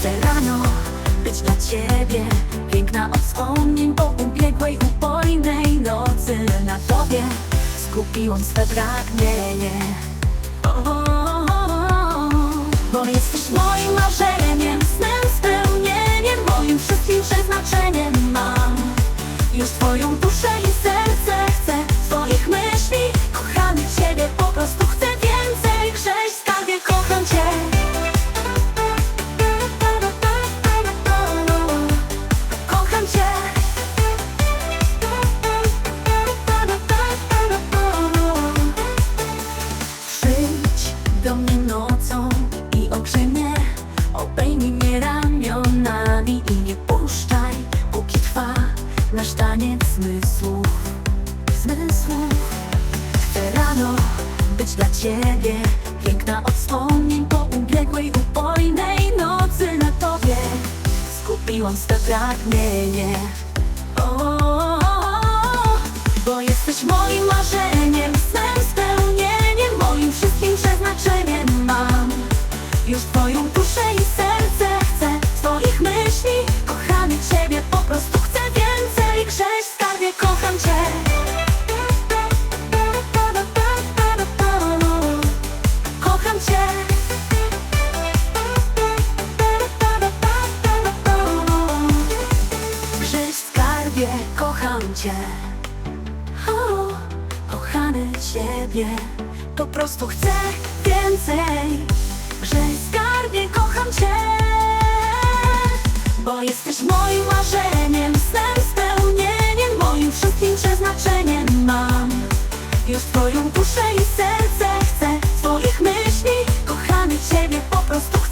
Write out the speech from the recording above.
Chcę rano być dla Ciebie. Piękna od wspomnień po ubiegłej, upojnej nocy. Na Tobie skupiłam swe pragnienie. Bo jesteś moim marzeniem, snem spełnieniem Moim wszystkim przeznaczeniem mam. Już Twoją duszę i serce chcę ciebie Piękna od wspomnień po ubiegłej upojnej nocy na tobie. Skupiłam swe pragnienie. O, o, o, Bo jesteś moim marzeniem, snem spełnieniem Moim wszystkim przeznaczeniem mam. Już twoją Wierzysz skarbie, kocham cię. O, Kochany ciebie Po prostu chcę więcej Grzej skarbie, kocham cię. Bo jesteś moim marzeniem Snem spełnieniem Moim wszystkim przeznaczeniem mam. Już twoją duszę i serce chcę Twoich myśli Kochany ciebie po prostu chcę